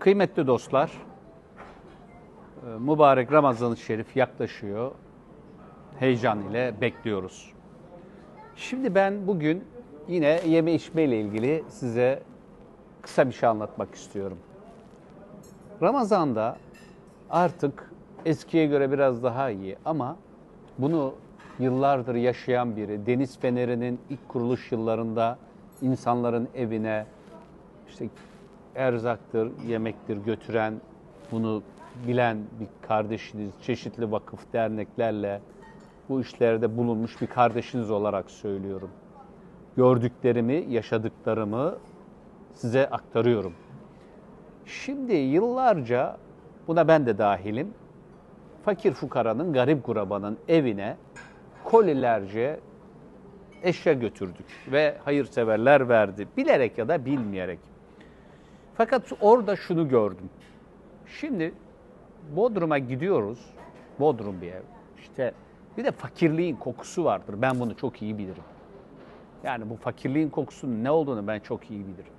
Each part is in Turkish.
Kıymetli dostlar, e, mübarek Ramazan-ı Şerif yaklaşıyor. Heyecan ile bekliyoruz. Şimdi ben bugün yine yeme içme ile ilgili size kısa bir şey anlatmak istiyorum. Ramazan'da artık eskiye göre biraz daha iyi ama bunu yıllardır yaşayan biri, Deniz Feneri'nin ilk kuruluş yıllarında insanların evine işte erzaktır, yemektir götüren, bunu bilen bir kardeşiniz, çeşitli vakıf derneklerle bu işlerde bulunmuş bir kardeşiniz olarak söylüyorum. Gördüklerimi, yaşadıklarımı size aktarıyorum. Şimdi yıllarca buna ben de dahilim. Fakir fukaranın, garip gurabanın evine kolilerce eşya götürdük ve hayırseverler verdi. Bilerek ya da bilmeyerek. Fakat orada şunu gördüm. Şimdi Bodrum'a gidiyoruz. Bodrum bir ev. İşte bir de fakirliğin kokusu vardır. Ben bunu çok iyi bilirim. Yani bu fakirliğin kokusunun ne olduğunu ben çok iyi bilirim.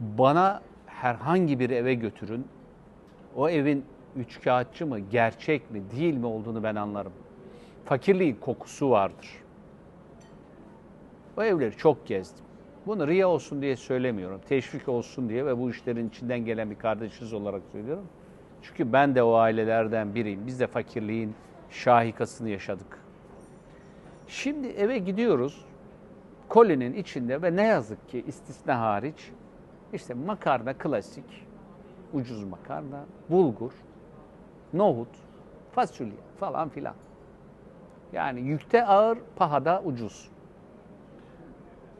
Bana herhangi bir eve götürün. O evin üçkağıtçı mı, gerçek mi, değil mi olduğunu ben anlarım. Fakirliğin kokusu vardır. O evleri çok gezdim. Bunu riya olsun diye söylemiyorum. Teşvik olsun diye ve bu işlerin içinden gelen bir kardeşiniz olarak söylüyorum. Çünkü ben de o ailelerden biriyim. Biz de fakirliğin şahikasını yaşadık. Şimdi eve gidiyoruz. Kolinin içinde ve ne yazık ki istisna hariç işte makarna klasik, ucuz makarna, bulgur, nohut, fasulye falan filan. Yani yükte ağır, pahada ucuz.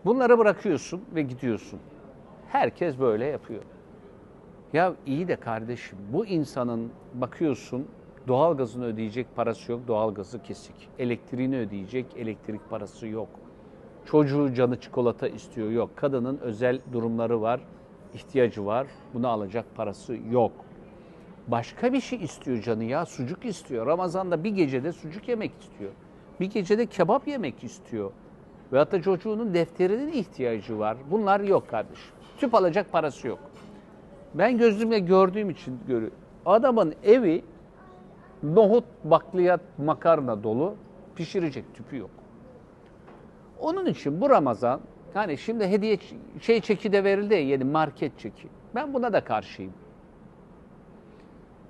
Bunları bırakıyorsun ve gidiyorsun. Herkes böyle yapıyor. Ya iyi de kardeşim bu insanın bakıyorsun doğalgazını ödeyecek parası yok, doğalgazı kesik. Elektriğini ödeyecek, elektrik parası yok. Çocuğu canı çikolata istiyor, yok. Kadının özel durumları var, ihtiyacı var, bunu alacak parası yok. Başka bir şey istiyor canı ya, sucuk istiyor. Ramazan'da bir gecede sucuk yemek istiyor. Bir gecede kebap yemek istiyor. Veyahut da çocuğunun defterinin ihtiyacı var. Bunlar yok kardeşim. Tüp alacak parası yok. Ben gözümle gördüğüm için görüyorum. Adamın evi nohut, bakliyat, makarna dolu pişirecek tüpü yok. Onun için bu Ramazan hani şimdi hediye şey çeki de verildi ya yeni market çeki. Ben buna da karşıyım.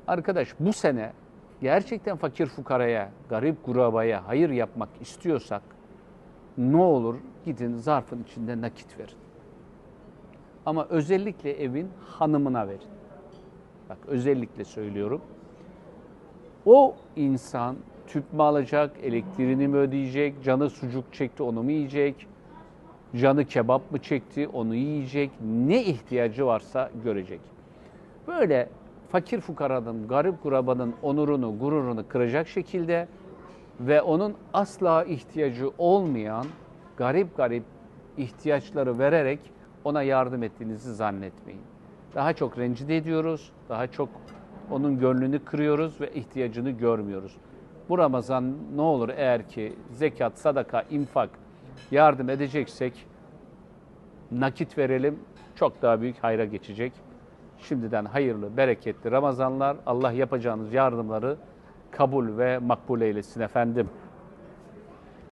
Arkadaş bu sene gerçekten fakir fukaraya, garip kurabaya hayır yapmak istiyorsak ne olur gidin zarfın içinde nakit verin. Ama özellikle evin hanımına verin. Bak özellikle söylüyorum. O insan tüp mü alacak, elektriğini mi ödeyecek, canı sucuk çekti onu mu yiyecek, canı kebap mı çekti onu yiyecek, ne ihtiyacı varsa görecek. Böyle fakir fukaranın, garip kurabanın onurunu, gururunu kıracak şekilde ve onun asla ihtiyacı olmayan garip garip ihtiyaçları vererek ona yardım ettiğinizi zannetmeyin. Daha çok rencide ediyoruz, daha çok onun gönlünü kırıyoruz ve ihtiyacını görmüyoruz. Bu Ramazan ne olur eğer ki zekat, sadaka, infak yardım edeceksek nakit verelim çok daha büyük hayra geçecek. Şimdiden hayırlı, bereketli Ramazanlar. Allah yapacağınız yardımları kabul ve makbul eylesin efendim.